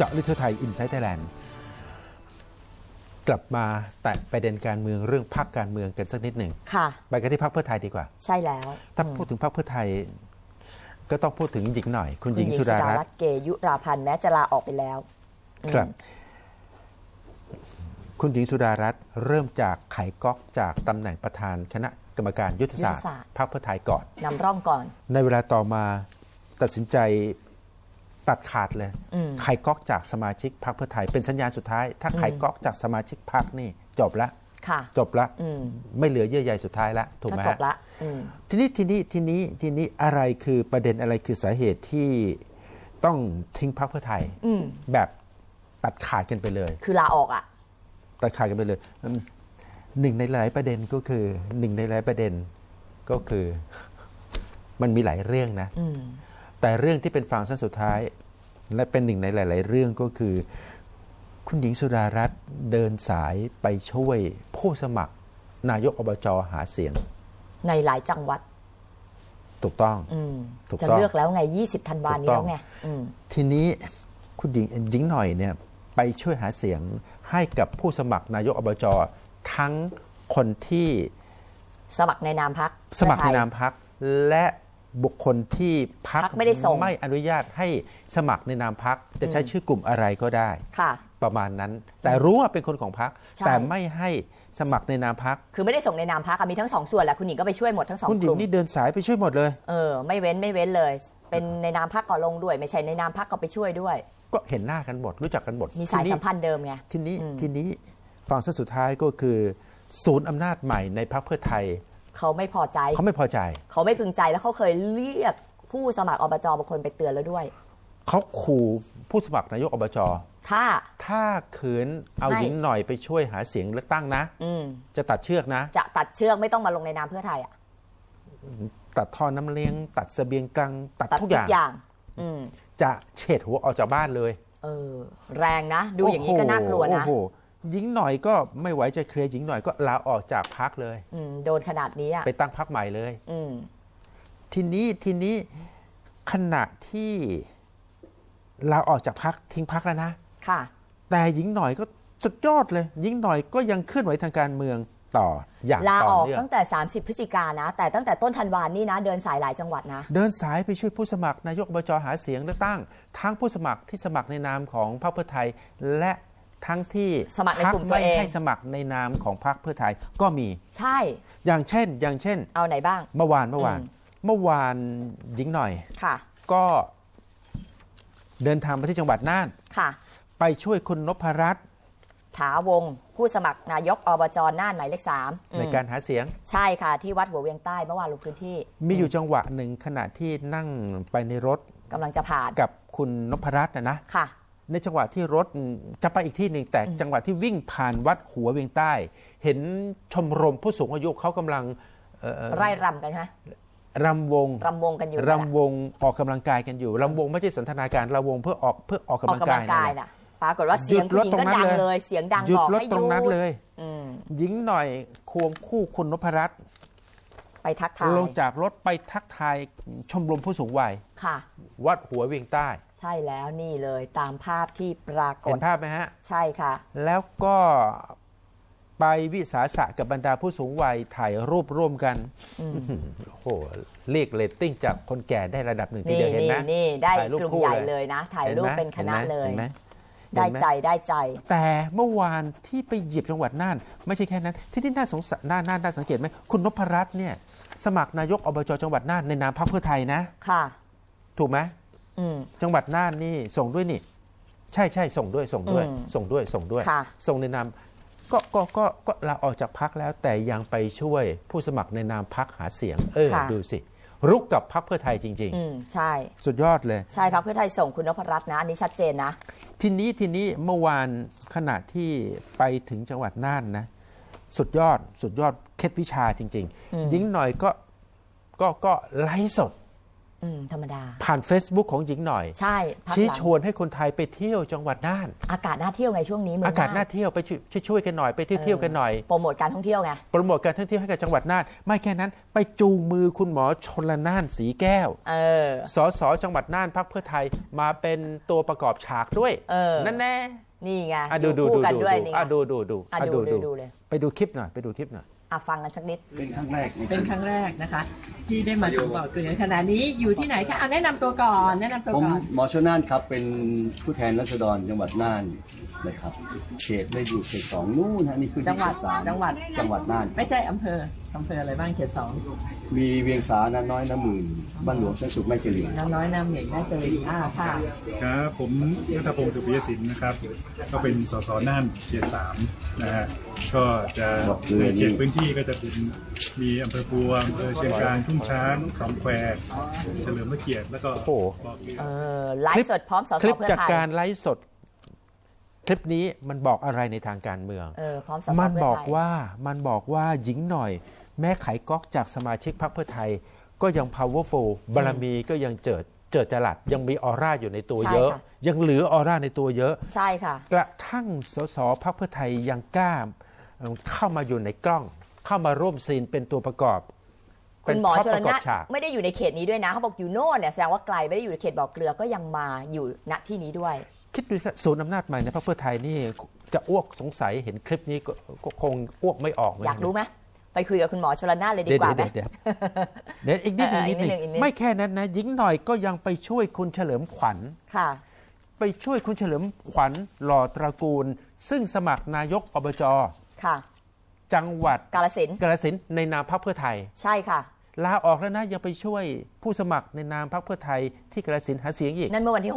เจาะลึกทั่วไทยอินไซต์ไทยแลนด์กลับมาแตะประเด็นการเมืองเรื่องพรรคการเมืองกันสักนิดหนึ่งค่ะ ไปกันที่พรรคเพื่อไทยดีกว่า ใช่แล้วถ้าอืมพูดถึงพรรคเพื่อไทย ก็ต้องพูดถึงหญิงหน่อย คุณหญิงคุณสุดารัตน์เกยุราพันธ์แม้จะลาออกไปแล้วอืมครับ คุณหญิงสุดารัตน์เริ่มจากไขก๊อกจากตำแหน่งประธานคณะกรรมการยุทธศาสตร์พรรคเพื่อไทยก่อนนำร่องก่อน ในเวลาต่อมาตัดสินใจ ตัดขาดเลยอืมไขก๊อกจากสมาชิกพรรคเพื่อไทยเป็นสัญญาณสุดท้าย ถ้าไขก๊อกจากสมาชิกพรรคนี่จบละค่ะจบละอืมไม่เหลือเยื่อใยสุดท้ายละถูกก็ไหมจฮะบละอืมทีนี้ทีนี้ทีนี้ทีนี้อะไรคือประเด็นอะไรคือสาเหตุที่ต้องทิ้งพรรคเพื่อไทยอืมแบบตัดขาดกันไปเลย คือลาออกอะตัดขาดกันไปเลยอืมหนึ่งในหลายประเด็นก็คือหนึ่งในหลายประเด็นก็คือ มันมีหลายเรื่องนะอืม แต่เรื่องที่เป็นฟังเส้นสุดท้าย และเป็นหนึ่งในหลาย ๆ เรื่องก็คือ คุณหญิงสุดารัตน์เดินสายไปช่วยผู้สมัคร นายกอบจหาเสียง ในหลายจังหวัด ถูกต้องอืมถูกจะต้องเลือกแล้วไง 20ธันวานี้ถูกต้แล้องวไงอืมทีนี้คุณหญิงหญิงหน่อยเนี่ยไปช่วยหาเสียงให้กับผู้สมัครนายกอบจทั้งคนที่สมัครในนามพักสมัครในนามพักและ บุคคลที่พักพรรคไม่ได้ส่งไม่อนุญาตให้สมัครในนามพักจะใช้ชื่อกลุ่มอะไรก็ได้ค่ะประมาณนั้น แต่รู้ว่าเป็นคนของพักใช่แต่ไม่ให้สมัครในนามพักคือไม่ได้ส่งในนามพักมีทั้งสองส่วนแหละคุณหญิงก็ไปช่วยหมดทั้งสองคุณหกญิงลุ่มนี่เดินสายไปช่วยหมดเลยเออไม่เว้นไม่เว้นเลย เป็นในนามพักก็ลงด้วย ไม่ใช่ในนามพักก็ไปช่วยด้วย ก็เห็นหน้ากันหมดรู้จักกันหมดมีสายทีนี้สัมพันธ์เดิมไงทีนี้อืมทีนี้ฟังเส้นสุดท้ายก็คือ ศูนย์อำนาจใหม่ในพรรคเพื่อไทย เขาไม่พอใจ เขาไม่พอใจ เขาไม่พึงใจแล้วเขาเคยเรียกผู้สมัครอบจบางคนไปเตือนแล้วด้วย เขาขู่ผู้สมัครนายกอบจถ้า ถ้าขืนเอาไม่หญิงหน่อยไปช่วยหาเสียงเลือกตั้งนะอืมจะตัดเชือกนะ จะตัดเชือกไม่ต้องมาลงในนามเพื่อไทยอะตัดท่อน้ำเลี้ยง ตัดเสบียงกลางตัดตัดทุทุกกอย่าง อย่างอืมจะเฉดหัวออกจากบ้านเลยเออแรงนะ ดูอย่างนี้ก็น่ากลัวนะ โอ้โห หญิงหน่อยก็ไม่ไหวจะเคลียร์หญิงหน่อยก็ลาออกจากพักเลยอืมโดนขนาดนี้อะไปตั้งพักใหม่เลย อืมทีนี้ทีนี้ขณะที่ลาออกจากพักทิ้งพักแล้วนะค่ะ แต่หญิงหน่อยก็สุดยอดเลยหญิงหน่อยก็ยังเคลื่อนไหวทางการเมืองต่ออย่างลาต่อออกเนื่องตั้งแต่ 30 พฤศจิกายนนะ แต่ตั้งแต่ต้นธันวานี่นะ เดินสายหลายจังหวัดนะ เดินสายไปช่วยผู้สมัครนายกอบจหาเสียงเลือกตั้ง ทั้งผู้สมัครที่สมัครในนามของพรรคเพื่อไทย และ ทั้งที่สมัครในกลุ่มตัวพรรคเองไม่ให้สมัครในนามของพรรคเพื่อไทยก็มี ใช่ อย่างเช่น อย่างเช่น เอาไหนบ้าง เมื่อวานเมื่อวานอืมเมื่อวานหญิงหน่อยค่ะ ก็เดินทางไปที่จังหวัดน่านค่ะ ไปช่วยคุณนพรัตน์ถาวงศ์ผู้สมัครนายกอบจน่านหมายเลขสามในการหาเสียง ใช่ค่ะ ที่วัดหัวเวียงใต้เมื่อวานลงพื้นที่ มีอยู่จังหวะหนึ่งขณะที่นั่งไปในรถกำลังจะผ่านกับคุณนพรัตน์นะนะค่ะ ในจังหวะที่รถจะไปอีกที่หนึ่งแต่จังหวะที่วิ่งผ่านวัดหัวเวียงใต้ เห็นชมรมผู้สูงอายุเขากำลังเอ่อไร่รำกันใช่ไหมรำวงรำวงกันอยู่นั่นแหละรำวงออกกำลังกายกันอยู่รำวงไม่ใช่สันทนาการรำวงเพื่อออกเพื่อออกกำออลักงกำกาลัยงกายนั่นแหละน่ะปรากฏว่าเสียงหยุผู้ดหญิงรถตรงนั้นก็ดังเลยเลย เสียงดังหยุดบอกรถให้หตรงนั้นยุดเลยอืมหญิงหน่อยควงคู่คุณนพรัตน์ไปทักทายลงจากรถไปทักทายชมรมผู้สูงวัยค่ะ วัดหัวเวียงใต้ ใช่แล้วนี่เลยตามภาพที่ปรากเห็ฏนภาพไหมฮะ ใช่ค่ะ แล้วก็ไปวิสาสะกับบรรดาผู้สูงวัยถ่ายรูปร่วมกันอื้อหือโอ้โหเรียกเรตติ้งจากคนแก่ได้ระดับหนึ่งทีนี่เดียวเห็นนี่ไหมนี่ได้ถ่ายรูปกลุ่มคู่ใหญ่เลยเลยนะ ถ่ายรูปห็ไหมเป็นคณะเลยห็นไหมได้เห็นหมใจได้ใจ แต่เมื่อวานที่ไปเหยียบจังหวัดน่าน ไม่ใช่แค่นั้น ที่ที่น่าสงสัยน่าน่าน่าสังเกตไหมคุณนพรัตน์เนี่ย สมัครนายกอบจจังหวัดน่านในนามพรรคเพื่อไทยนะ ค่ะ ถูกไหมอืม จังหวัดน่านนี่ส่งด้วยนี่ ใช่ใช่ส่งด้วยส่งด้วยอืมส่งด้วยส่งด้วยค่ะส่งในนามก็ก็ก็ก็ลาออกจากพักแล้วแต่ยังไปช่วยผู้สมัครในนามพักหาเสียง เออค่ะดูสิ รุกกับพักเพื่อไทยจริงอืมใช่ๆสุดยอดเลย ใช่ครับเพื่อไทยส่งคุณนพรัตน์นะอันนี้ชัดเจนนะ ทีนี้ทีนี้เมื่อวานขณะที่ไปถึงจังหวัดน่านนะ สุดยอดสุดยอดเคล็ดวิชาจริงอืมๆหญิงหน่อยก็ก็ก็ไลฟ์สดอืม ธรรมดา ผ่าน Facebook ของหญิงหน่อย ใช่พักชี้หลังชวนให้คนไทยไปเที่ยวจังหวัดน่าน อากาศน่าเที่ยวไงช่วงนี้เมืองอากาศน่าน่านเที่ยวไปช่วยช่วยๆกันหน่อยไปเที่ยวเที่ยวกันหน่อยโปรโมทการท่องเที่ยวไงโปรโมทการท่องเที่ยวให้กับจังหวัดน่าน ไม่แค่นั้น ไปจูงมือคุณหมอชนละนานสีแก้วเออสสจังหวัดน่านพักเพื่อไทยมาเป็นตัวประกอบฉากด้วยเออนั่นแน่นี่ไงอะดูอยู่ดูคู่ดูกันดูด้วยดูนี่ไงอะดูดูดูอะอะดูดูดูเลยไปดูคลิปหน่อยไปดูคลิปหน่อย อะฟังกันสักนิด เป็นครั้งแรกนะคเป็รันบครั้งแรกนะคะ ที่ได้มาถึงบ่อเกลือขณะนี้อยู่ที่ไหนคะอะแนะนำตัวก่อน แนะนำตัวผมก่อน หมอชนน่านครับเป็นผู้แทนรัษฎรจังหวัดน่านนะครับเขตได้อยู่เขตสองนู่นฮะนี่คือจังหวัดเขตสามจังหวัด จังหวัดน่าน ไม่ใช่อำเภออำเภออะไรบ้างเขตสองมีเวียงสานาน้อยน้ำหมื่นบ้านหลวงเส้นสุขแม่เจริญน้ำน้อยน้ำเหน่งน่าจะเลยอ่าค่ะครับผมนัทพงศ์สุปิยศิลป์นะครับ ก็เป็นสสน่านเขตสามนะฮะ ก็จะในเขตพื้นที่ก็จะเป็นมีอำเภอปัวอำเภอเชียงกลางทุ่งช้างสองแควเฉลิมพระเกียรติแล้วก็โอ้โหบ่อเกลือ เออไลฟ์สดพร้อมสสคลิปเพื่อจากไทยการไลฟ์สด คลิปนี้มันบอกอะไรในทางการเมือง เออพร้อมสสมันเพื่บออกไทยว่ามันบอกว่าหญิงหน่อย แม้ไขก๊อกจากสมาชิกพรรคเพื่อไทย ก็ยัง powerful บารมีก็ยังเจิดเจิดจรัสยังมีออร่าอยู่ในตัวใช่เยอะค่ะยังเหลือออร่าในตัวเยอะ ใช่ค่ะ กระทั่งสสพรรคเพื่อไทยยังกล้า เอ่อเข้ามาอยู่ในกล้อง เข้ามาร่วมซีนเป็นตัวประกอบคุณหมอเป็นชพลระประกอนาบฉากไม่ได้อยู่ในเขตนี้ด้วยนะเขาบอกอยู่โน่นเนี่ยแสดงว่าไกลไม่ได้อยู่ในเขตบ่อเกลือก็ยังมาอยู่ณที่นี้ด้วย คิดดูครับศูนย์อำนาจใหม่ในพรรคเพื่อไทยนี่จะอ้วกสงสัยเห็นคลิปนี้ก็ก็คงอ้วกไม่ออกเหมืนอยากรู้ไหมไปคุยกับคุณหมอชลนานเลยดีเดี๋ยวกว่าไหมเดี๋ยวเดี๋ยวเดี๋ยวอีกนิดหนึงเออนิดหนึงอีกนิดหนึ่งอีกนิดหนึ่งไม่แค่นั้นนะหญิงหน่อยก็ยังไปช่วยคุณเฉลิมขวัญค่ะ ไปช่วยคุณเฉลิมขวัญหล่อตระกูล ซึ่งสมัครนายกอบจ ค่ะ จังหวัดกาลสินธุ์กาฬสินธุ์ในนามพรรคเพื่อไทย ใช่ค่ะลาออกแล้วนะยังไปช่วยผู้สมัครในนามพรรคเพื่อไทยที่กาฬสินธุ์หาเสียงอีกนั่นเมื่อวันที่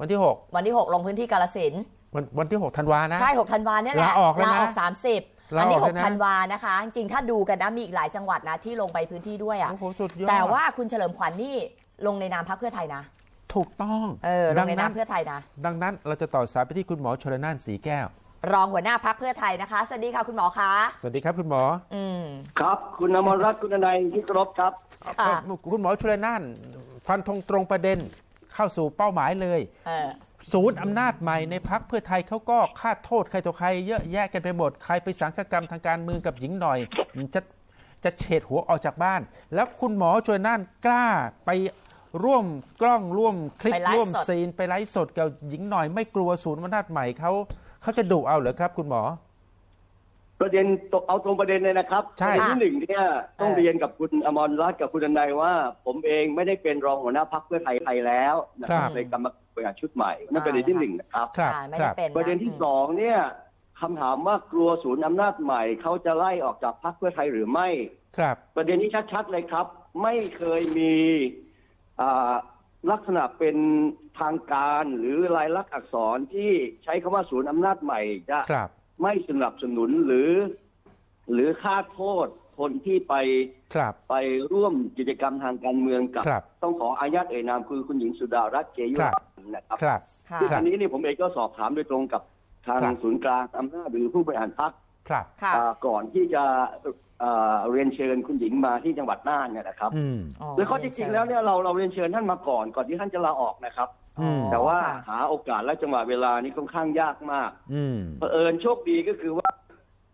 วันที่ 6 วันที่ 6 ลงพื้นที่กาลสินธุ์6วันวันที่ 6 ธันวานะใช่ 6 ธันวาเนี่ยแหละลาออกแล้วนะลาออก30อันนี้ลาออกแล้วนะ6ธันวานะคะ จริงๆ ถ้าดูกันนะ มีอีกหลายจังหวัดนะ ที่ลงไปพื้นที่ด้วยอะโอ้โหสุดยอดแต่ว่าคุณเฉลิมขวัญนี่ลงในนามพรรคเพื่อไทยนะ ถูกต้องเออลดังในนั้นามนเพื่อไทยนะ ดังนั้นเราจะต่อสายไปที่คุณหมอชลนานสีแก้ว รองหัวหน้าพรรคเพื่อไทยนะคะ สวัสดีค่ะคุณหมอคะ สวัสดีครับคุณหมออืม ครับ คุณอมรรัตน์คุณนายที่เคารพครับค่ะ คุณหมอชลนานฟันธงตรงประเด็นเข้าสู่เป้าหมายเลย เออ ศูนย์อำนาจใหม่ในพักเพื่อไทยเขาก็คาดโทษใครต่อใครเยอะแยะกันไปหมด ใครไปสังฆกรรมทางการเมืองกับหญิงหน่อย จะจะเฉดหัวออกจากบ้าน แล้วคุณหมอชวนน่านกล้าไปร่วมกล้องร่วมคลิปไปไลฟ์ร่วมสด ซีนไปไลฟ์สดกับหญิงหน่อย ไม่กลัวศูนย์อำนาจใหม่เขา เขาจะดุเอาเหรอครับ คุณหมอ ประเด็นตกเอาตรงประเด็นเลยนะครับใช่ประเด็นที่หนึ่งเนี่ยต้องเรียนกับคุณอมรรัตน์กับคุณดนายว่า ผมเองไม่ได้เป็นรองหัวหน้าพักเพื่อไทยไทยแล้วนะครับในกรรมการบริหารชุดใหม่นั่นประเด็นที่หนึ่งนะครับ ครับค่ะไม่คได้รับ เป็นประเด็นที่สองเนี่ยคำถามว่ากลัวศูนย์อำนาจใหม่เขาจะไล่ออกจากพักเพื่อไทยหรือไม่ ครับ ประเด็นนี้ชัดๆเลยครับ ไม่เคยมีอ่า ลักษณะเป็นทางการหรือลายลักษณ์อักษรที่ใช้คำว่าศูนย์อำนาจใหม่จะครับไม่สนับสนุนหรือ หรือค่าโทษคนที่ไปครับ ไปร่วมกิจกรรมทางการเมืองกับ ครับต้องขออายัดเอ่ยนามคือคุณหญิงสุดารัตน์เกยุครับราพันธ์นะครับครับ ค่ะ ซึ่งครับอันนี้นี่ผมเองก็สอบถามโดยตรงกับทางครับ ศูนย์กลางอำนาจหรือผู้บริหารพรรค ครับค่ะอ่าก่อนที่จะอ่าเรียนเชิญคุณหญิงมาที่จังหวัดน่านเนี่ยนะครับอืมโดยข้อที่จริงแล้วเนี่ยเราเราเรียนเชิญท่านมาก่อนก่อนที่ท่านจะลาออกนะครับอืมแต่ว่าค่ะหาโอกาสและจังหวะเวลานี้ค่อนข้างยากมากอืมเผอิญโชคดีก็คือว่า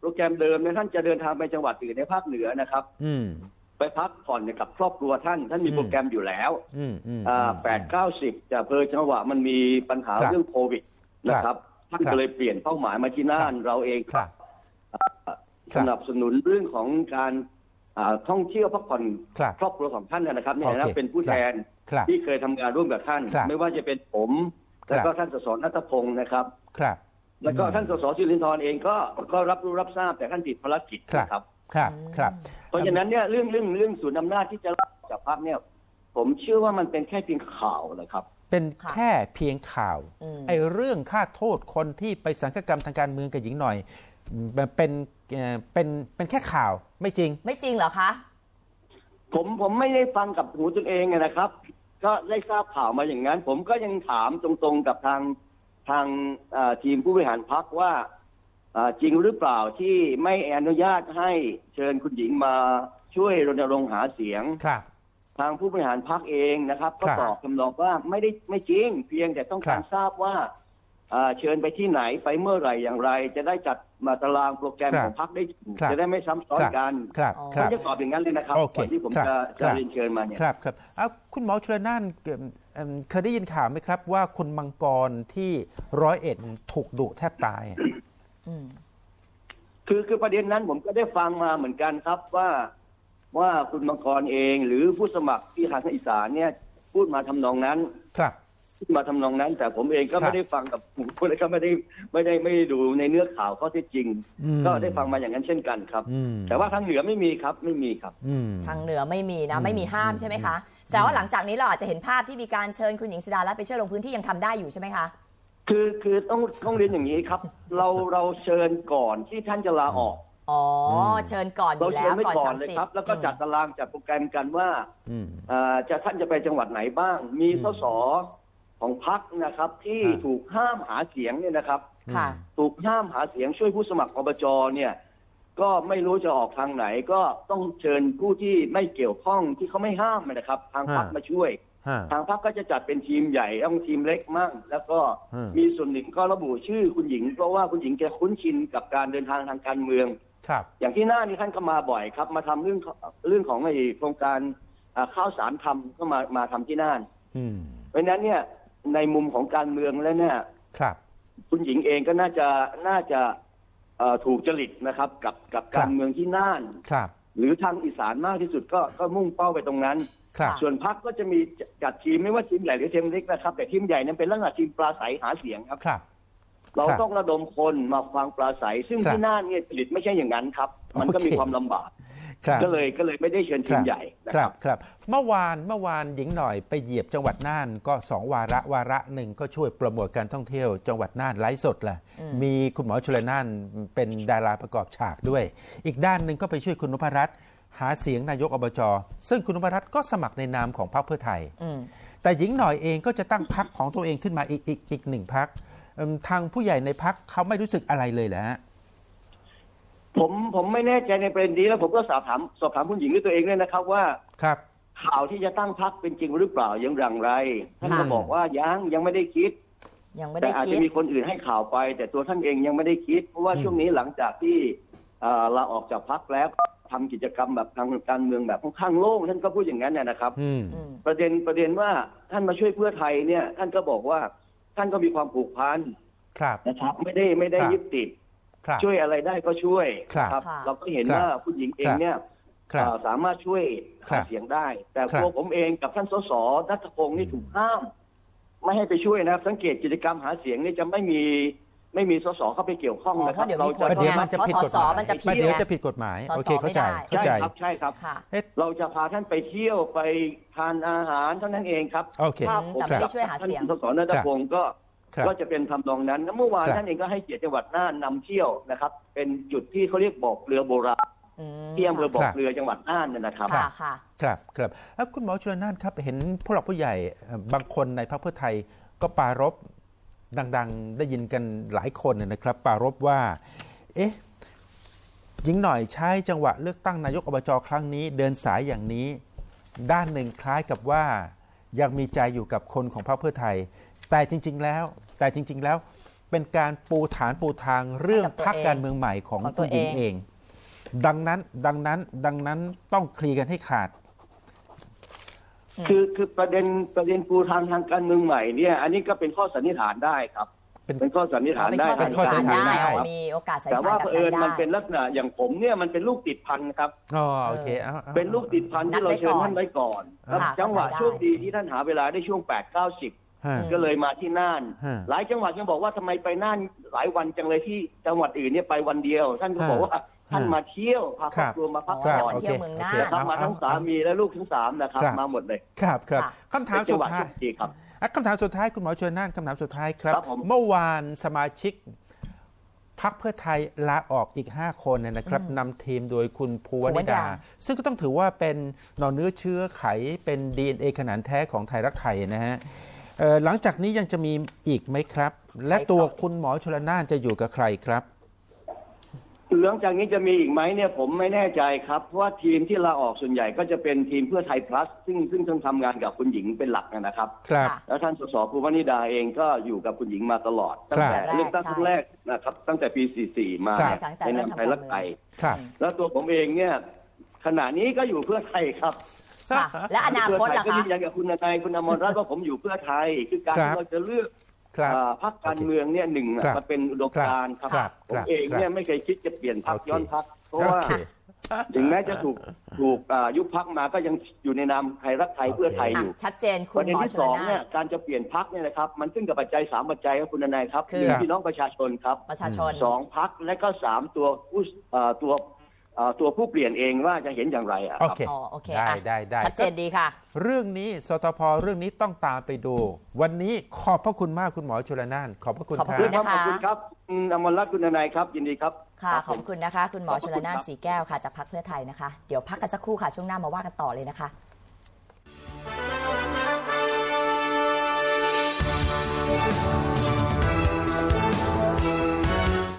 โปรแกรมเดิมเนี่ยท่านจะเดินทางไปจังหวัดอื่นในภาคเหนือนะครับอืมไปพักผ่อนกับครอบครัวท่าน ท่านมีอืมโปรแกรมอยู่แล้วอืมอืมอ่าแปดเก้าสิบแต่เพอจังหวะมันมีปัญหาครับเรื่องโควิดนะครับท่านครับก็เลยเปลี่ยนเป้าหมายมาที่น่านเราเองครับ สนับสนุนเรื่องของการอ่าท่องเที่ยวพักผ่อนครับครอบครัวของท่านเนยนะครับในฐานะโอเคเป็นผู้แทนครับที่เคยทำงานร่วมกับท่านครับไม่ว่าจะเป็นผมแล้วก็ท่านสสนัทพงศ์นะครับครับ แล้วก็อืมท่านสสสิรินทร์เองก็ก็รับรู้รับทราบแต่ท่านติดภารกิจครับนะครับครับครับ เพราะฉะนั้นเนี่ยเรื่องเรื่องเรื่องศูนย์อำนาจที่จะรับจากพรรคเนี่ย ผมเชื่อว่ามันเป็นแค่เพียงข่าวนะครับเป็นค่ะแค่เพียงข่าวอืมไอ้เรื่องค่าโทษคนที่ไปสังฆกรรมทางการเมืองกับหญิงหน่อยมัน เป็นเอ่อเป็นเป็นแค่ข่าวไม่จริง ไม่จริงเหรอคะผมผมไม่ได้ฟังกับหูตนเองอะนะครับ ก็ได้ทราบข่าวมาอย่างนั้น ผมก็ยังถามตรงๆกับทางทางเอ่อทีมผู้บริหารพรรคว่าเอ่อจริงหรือเปล่าที่ไม่อนุญาตให้เชิญคุณหญิงมาช่วยรณรงค์หาเสียงครับทางผู้บริหารพรรคเองนะครับ ก็ครับตอบคำนองว่าไม่ได้ไม่จริง เพียงแต่ต้องการครับทราบว่าอ่าเชิญไปที่ไหนไปเมื่อไหร่อย่างไร จะได้จัด มาตารางโปรแกรมครับของพรรคได้ถูกครับจะได้ไม่ซ้ำซ้อนครับกันครับคเขารับจะตอบอย่างนั้นเลยนะครับโอเคก่อนที่ผมครับจะคจะรับเรียนเชิญมาเนี่ยครับครับเอาคุณหมอชลนานเอิ่มเอิ่มเคยได้ยินข่าวไหมครับ ว่าคุณมังกรที่ร้อยเอ็ดถูกดุแทบตายอืมคือคือประเด็นนั้นผมก็ได้ฟังมาเหมือนกันครับว่าว่าคุณมังกรเอง หรือผู้สมัครที่ทางอีสานเนี่ย พูดมาทำนองนั้น ครับพูด มาทำนองนั้น แต่ผมเองก็ครับไม่ได้ฟังกับผมก็ไม่ได้ไม่ได้ไม่ได้ดูในเนื้อข่าวข้อเท็จจริงอืมก็ได้ฟังมาอย่างนั้นเช่นกันครับอืมแต่ว่าทางเหนือไม่มีครับไม่มีครับอืมทางเหนือไม่มีนะอืมไม่มีห้ามใช่ไหมคะแสดงว่าหลังจากนี้เราอาจจะเห็นภาพที่มีการเชิญคุณหญิงสุดารัตน์ไปช่วยลงพื้นที่ยังทำได้อยู่ใช่ไหมคะคือคือต้องต้องเรียนอย่างนี้ครับ เราเราเชิญก่อนที่ท่านจะลาออกอ๋ออมเชิญก่อนอเรายู่แล้เชิญวไว้ก่อนก่อสานมเลยสิบครับ แล้วก็จัดตารางจัดโปรแกรมกันว่าอืมเอ่อจะท่านจะไปจังหวัดไหนบ้าง มีอืมสส ของพรรคนะครับ ที่อ่าถูกห้ามหาเสียงเนี่ยนะครับค่ะ ถูกห้ามหาเสียงช่วยผู้สมัครอบจเนี่ย ก็ไม่รู้จะออกทางไหน ก็ต้องเชิญผู้ที่ไม่เกี่ยวข้องที่เขาไม่ห้ามนะครับ ทางพรรคอ่ามมาช่วยฮะทางพรรคก็จะจัดเป็นทีมใหญ่ต้องทีมเล็กมั่งแล้วก็อืมมีส่วนหนึ่งก็ระบุชื่อคุณหญิง เพราะว่าคุณหญิงแกคุ้นชินกับการเดินทางทางการเมืองครับอย่างที่หน้านี่ท่านก็มาบ่อยครับ มาทำเรื่องเรื่องของไอ้โครงการอ่าข้าวสารทำก็มามาทำที่น่านอืมเพราะฉะนั้นเนี่ย ในมุมของการเมืองแล้วเนี่ย ครับ คุณหญิงเองก็น่าจะน่าจะเอ่อถูกจริตนะครับ กับกับครับ การเมืองที่น่าน ครับ หรือทางอีสานมากที่สุดก็ก็มุ่งเป้าไปตรงนั้น ครับ ส่วนพักก็จะมีจัดทีมไม่ว่าทีมใหญ่หรือทีมเล็กนะครับ แต่ทีมใหญ่นั้นเป็นลักษณะทีมปลาใสหาเสียงครับ ครับ เราครับต้องระดมคนมาฟังปลาใสซึ่งครับที่น่านเนี่ยจริตไม่ใช่อย่างนั้นครับ มันก็โอเคมีความลำบากครับ ก็เลยก็เลยไม่ได้เชิญทีมใหญ่นะคครัรับบครับเมื่อวานเมื่อวานหญิงหน่อยไปเหยียบจังหวัดน่านก็สองวาระวาระหนึ่งก็ช่วยโปรโมทการท่องเที่ยวจังหวัดน่านไลฟ์สดแหละอืมมีคุณหมอชลน่านเป็นดาราประกอบฉากด้วย อีกด้านหนึ่งก็ไปช่วยคุณนพรัตน์หาเสียงนายกอบจซึ่งคุณนพรัตน์ก็สมัครในนามของพรรคเพื่อไทยอืมแต่หญิงหน่อยเองก็จะตั้งพักของตัวเองขึ้นมาอีกอีกอีกหนึ่งพักทางผู้ใหญ่ในพักเขาไม่รู้สึกอะไรเลยแหละ ผมผมไม่แน่ใจในประเด็นนี้แล้วผมก็สอบถามสอบถามคุณหญิงด้วยตัวเองด้วยนะครับว่าครับ ข่าวที่จะตั้งพักเป็นจริงหรือเปล่าอย่างไรไรท่านก็ค่ะบอกว่ายังยังไม่ได้คิดยังไม่แต่ได้อาจคิจะดมีคนอื่นให้ข่าวไป แต่ตัวท่านเองยังไม่ได้คิด เพราะว่าอืมช่วงนี้หลังจากที่เอ่อลาออกจากพักแล้วทำกิจกรรมแบบทางการเมืองแบบค่อนข้างโล่งท่านก็พูดอย่างนั้นนะนะครับ อืม อืมประเด็นประเด็นว่าท่านมาช่วยเพื่อไทยเนี่ย ท่านก็บอกว่าท่านก็มีความผูกพันครับ นะครับ ไม่ได้ไม่ได้ครับ ยึดติดครับ ช่วยอะไรได้ก็ช่วยครับนะค่ะเราก็เห็นครับว่าผู้หญิงเองเนี่ยครับเอ่อสามารถช่วยครัหาบเสียงได้ แต่ครับตัวผมเองกับท่านสสนัทพงศ์นี่ถูกห้าม ไม่ให้ไปช่วยนะครับ สังเกตกิจกรรมหาเสียงนี่จะไม่มีไม่มีสสเข้าไปเกี่ยวข้องอ๋อนะเพครับราะเดี๋ยวมีผลประเดี๋ยวไงมันจะเพราะผิดสกฎสหมายมันจะผิดประเดี๋ยวไงจะผิดกฎหมายสสโอเคเข้าใจไม่ได้เข้าใจใช่ครับใช่ครับค่ะเอ๊ะเราจะพาท่านไปเที่ยวไปทานอาหารเท่านั้นเองครับโอเคภาพผมแต่ไม่ได้ช่วยหาเสียงท่านสสนัทพงศ์ก็ครับ ก็จะเป็นทำนองนั้นแล้วเมื่อวานครับท่านเองก็ให้เกียรติจังหวัดน่านนำเที่ยวนะครับ เป็นจุดที่เขาเรียกบ่อเกลือโบราณอืมที่อำเภอบ่อครับเกลือจังหวัดน่านเนยนะครับค่ะค่ะครับครับแล้วคุณหมอชลนานครับเห็นผู้หลักผู้ใหญ่เอ่อบางคนในพรรคเพื่อไทยก็ปรารบดัง ๆ ได้ยินกันหลายคนเนยนะครับปรารบว่า เอ๊ะหญิงหน่อยใช้จังหวะเลือกตั้งนายกอบจครั้งนี้ เดินสายอย่างนี้ ด้านหนึ่งคล้ายกับว่ายังมีใจอยู่กับคนของพรรคเพื่อไทย แต่จริง ๆ แล้ว แต่จริง ๆ แล้วเป็นการปูฐานปูทางเรื่องพรรคการเมืองใหม่ของของตัคุวณหญิงเองเอง ดังนั้นดังนั้นดังนั้นต้องเคลียร์กันให้ขาด คือคือประเด็นประเด็นปูทางทางการเมืองใหม่เนี่ยอันนี้ก็เป็นข้อสันนิษฐานได้ครับเป็นเป็นข้อสันนิษฐานเป็นได้ข้อสันนิษฐานเป็นข้อสันนิษฐานได้ได้อ๋อมีโอกาสสันนิแต่ษฐาว่านแบเผบอิญนั้มันนเป็นได้ลักษณะอย่างผมเนี่ยมันเป็นลูกติดพันครับอ๋อโอเคอาอาเป็นลูกติดพันที่เราเชิญท่านไว้ก่อนค่ะแล้วจังหวะเข้าใจได้โชคดีที่ท่านหาเวลาได้ช่วง8 9ฮะ0 ก็เลยมาที่น่านฮะหลายจังหวัดยังบอกว่าทำไมไปน่านหลายวันจังเลยที่จังหวัดอื่นเนี่ยไปวันเดียว ท่านก็บอกว่าท่านมาเที่ยวพาครอบครัวมาพักครัผ่บอนโอเที่เคยวเมืองน่านโอเคนะครับมาทั้งสามีและลูกทั้งสามนะครับครับมาหมดเลยครับครับค่ะคำถามเป็นจัสุงดหวะท้าโชยคดีครับอะคำถามสุดท้ายคุณหมอชลน่านคำถามสุดท้ายครับครับผมเมื่อวานสมาชิกพักเพื่อไทยลาออกอีก 5 คนเนี่ยนะครับอืมนำทีมโดยคุณภูวภูวนินิดาดา ซึ่งก็ต้องถือว่าเป็นหนอนเนื้อเชื้อไขเป็น DNA ขนาดแท้ของไทยรักไทยนะฮะเอ่อ หลังจากนี้ยังจะมีอีกไหมครับ และตัวคุณหมอชลน่านจะอยู่กับใครครับหลังจากนี้จะมีอีกไหมเนี่ยผมไม่แน่ใจครับเพราะว่าทีมที่ลาออกส่วนใหญ่ก็จะเป็นทีมเพื่อไทย plus ซึ่งซึ่งต้องทำงานกับคุณหญิงเป็นหลักนะครับ ครับค่ะแล้วท่านสสภูวนิดาเองก็อยู่กับคุณหญิงมาตลอดตั้งแต่ครับเลือกตั้งครั้งแรกนะครับตั้งแต่ปี 44 มาครับเนี่ยตั้งแต่ในเริ่มนามทำไทยรักไทยครับแล้วตัวผมเองเนี่ยขณะนี้ก็อยู่เพื่อไทยครับ ค่ะ และอนาคตเพื่อไทยล่ะก็คะ ยืนยันกับคุณนายคุณอมรรัตน์ว่าผมอยู่เพื่อไทย คือการครับ ที่เราจะเลือกครับอ่าพรรคการเมืองเนี่ยหนึ่งครับมาเป็นอุดมการณ์ครับครับผมครับเองเนี่ยครับไม่เคยคิดจะเปลี่ยนพรรคโอเค ย้อนพรรคเพราะโอว่าเค ถึงแม้จะถูกถูกอ่ายุบพักมาก็ยังอยู่ในนามไทยรักไทยเพื่อไทยอยู่อะชัดเจนคุปณระเด็นหมอที่ชสลองนาเนี่ยนการจะเปลี่ยนพักเนี่ยนะครับมันขึ้นกับปัจจัยสามปัจจัยครับคุณนายครับคือหนึ่งพี่น้องประชาชนครับประชาชน สองพักและก็สามตัวผู้เอ่อตัว เอ่อตัวผู้เปลี่ยนเองว่าจะเห็นอย่างไรอะคโอรับ เคอ๋อโอเคได้อะได้ได้ ชัดเจนดีค่ะ เรื่องนี้สทพเรื่องนี้ต้องตามไปดู วันนี้ขอบพระคุณมากคุณหมอชลนาน ขอบพระคุณขอบคพรัระคุณบนะขอบคุณครับคุณอมรรัตน์คุณนายครับ ยินดีครับค่ะรับขอบคุณนะคะ คุณหมอชลนานสีแก้วค่ะ จากพรรคเพื่อไทยนะคะ เดี๋ยวพักกันสักครู่ค่ะ ช่วงหน้ามาว่ากันต่อเลยนะคะ